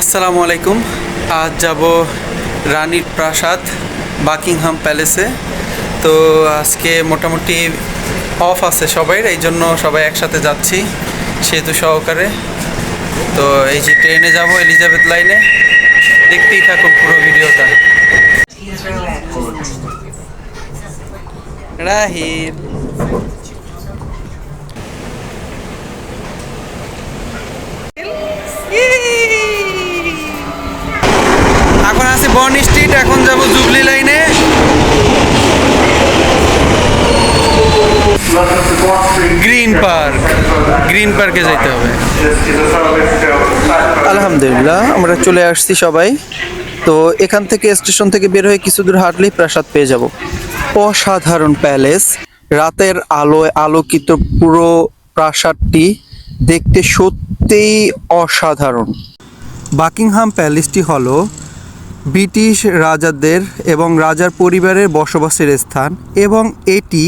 আসসালামু আলাইকুম। আজ যাব রানীর প্রাসাদ বাকিংহাম প্যালেসে। তো আজকে মোটামুটি অফ আছে সবাই এই জন্য সবাই একসাথে যাচ্ছি সেতু সহকারে। তো এই যে ট্রেনে যাব এলিজাবেথ লাইনে, দেখতেই থাকুন পুরো ভিডিওটা। রাহির বর্ন স্ট্রিট এখন যাব জুবলি লাইনে। গ্রিন পার্ক, গ্রিন পার্কে যেতে হবে। আলহামদুলিল্লাহ, আমরা চলে আসছি সবাই। তো এখান থেকে স্টেশন থেকে বের হয়ে কিছু দূর হাঁটলেই প্রাসাদ পেয়ে যাব। অসাধারণ প্যালেস। রাতের আলোয় আলোকিত পুরো প্রাসাদটি দেখতে সত্যিই অসাধারণ। বাকিংহাম প্যালেসটি হলো ব্রিটিশ রাজাদের এবং রাজার পরিবারের বসবাসের স্থান এবং এটি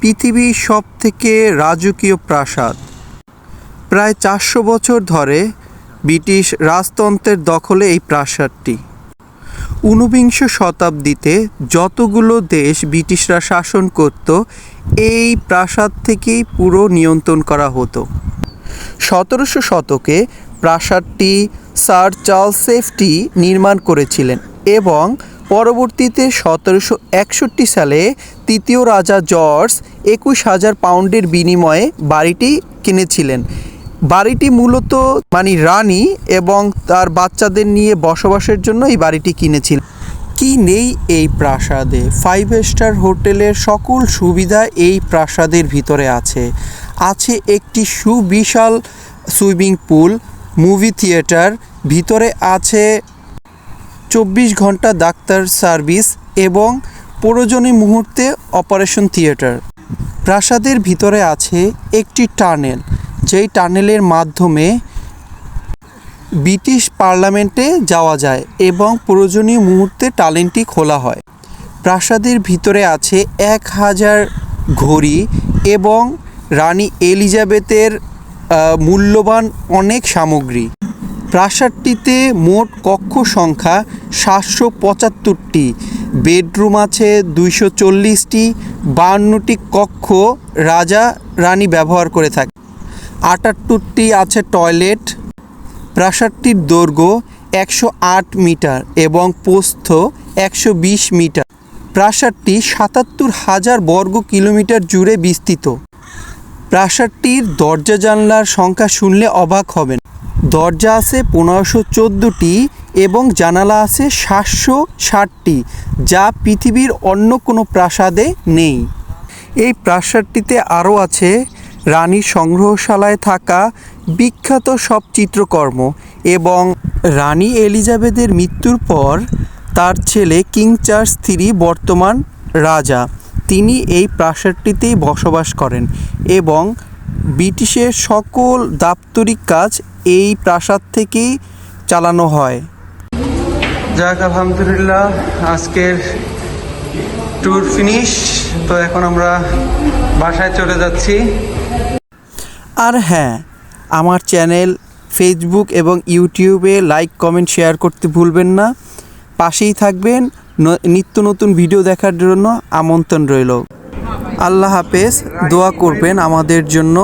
পৃথিবীর সব থেকে রাজকীয় প্রাসাদ। প্রায় চারশো বছর ধরে ব্রিটিশ রাজতন্ত্রের দখলে এই প্রাসাদটি। ঊনবিংশ শতাব্দীতে যতগুলো দেশ ব্রিটিশরা শাসন করত, এই প্রাসাদ থেকেই পুরো নিয়ন্ত্রণ করা হতো। সতেরোশো শতকে প্রাসাদটি স্যার চার্লস সেফটি নির্মাণ করেছিলেন এবং পরবর্তীতে সতেরোশো একষট্টি সালে তৃতীয় রাজা জর্জ একুশ হাজার পাউন্ডের বিনিময়ে বাড়িটি কিনেছিলেন। বাড়িটি মূলত মানে রানী এবং তার বাচ্চাদের নিয়ে বসবাসের জন্য এই বাড়িটি কিনেছিলেন। কি নেই এই প্রাসাদে? ফাইভ স্টার হোটেলের সকল সুবিধা এই প্রাসাদের ভিতরে আছে। আছে একটি সুবিশাল সুইমিং পুল, মুভি থিয়েটার ভিতরে আছে চব্বিশ ঘণ্টা ডাক্তার সার্ভিস এবং প্রয়োজনীয় মুহূর্তে অপারেশন থিয়েটার। প্রাসাদের ভিতরে আছে একটি টানেল, যেই টানেলের মাধ্যমে ব্রিটিশ পার্লামেন্টে যাওয়া যায় এবং প্রয়োজনীয় মুহূর্তে টানেলটি খোলা হয়। প্রাসাদের ভিতরে আছে এক হাজার ঘড়ি এবং রানী এলিজাবেথের মূল্যবান অনেক সামগ্রী। প্রাসাদটিতে মোট কক্ষ সংখ্যা সাতশো পঁচাত্তরটি। বেডরুম আছে দুইশো চল্লিশটি। বাহান্নটি কক্ষ রাজা, রানী ব্যবহার করে থাকে। আটাত্তরটি আছে টয়লেট। প্রাসাদটির দৈর্ঘ্য একশো আট মিটার এবং প্রস্থ একশো বিশ মিটার। প্রাসাদটি সাতাত্তর হাজার বর্গ কিলোমিটার জুড়ে বিস্তৃত। প্রাসাদটির দরজা জানলার সংখ্যা শুনলে অবাক হবেন। দরজা আছে পনেরোশো চোদ্দোটি এবং জানালা আছে সাতশো ষাটটি, যা পৃথিবীর অন্য কোনো প্রাসাদে নেই। এই প্রাসাদটিতে আরও আছে রানীর সংগ্রহশালায় থাকা বিখ্যাত সব চিত্রকর্ম এবং রানী এলিজাবেথের মৃত্যুর পর তার ছেলে কিং চার্লস থ্রি বর্তমান রাজা। তিনি এই প্রাসাদটিতেই বসবাস করেন এবং ব্রিটিশের সকল দাপ্তরিক কাজ এই প্রাসাদ থেকেই চালানো হয়। যাক আলহামদুলিল্লাহ আজকের ট্যুর ফিনিশ তো এখন আমরা বাসায় চলে যাচ্ছি। আর হ্যাঁ আমার চ্যানেল ফেসবুক এবং ইউটিউবে লাইক কমেন্ট শেয়ার করতে ভুলবেন না। পাশেই থাকবেন নিত্য নতুন ভিডিও দেখার জন্য আমন্ত্রণ রইল। আল্লাহ হাফেজ দোয়া করবেন আমাদের জন্য।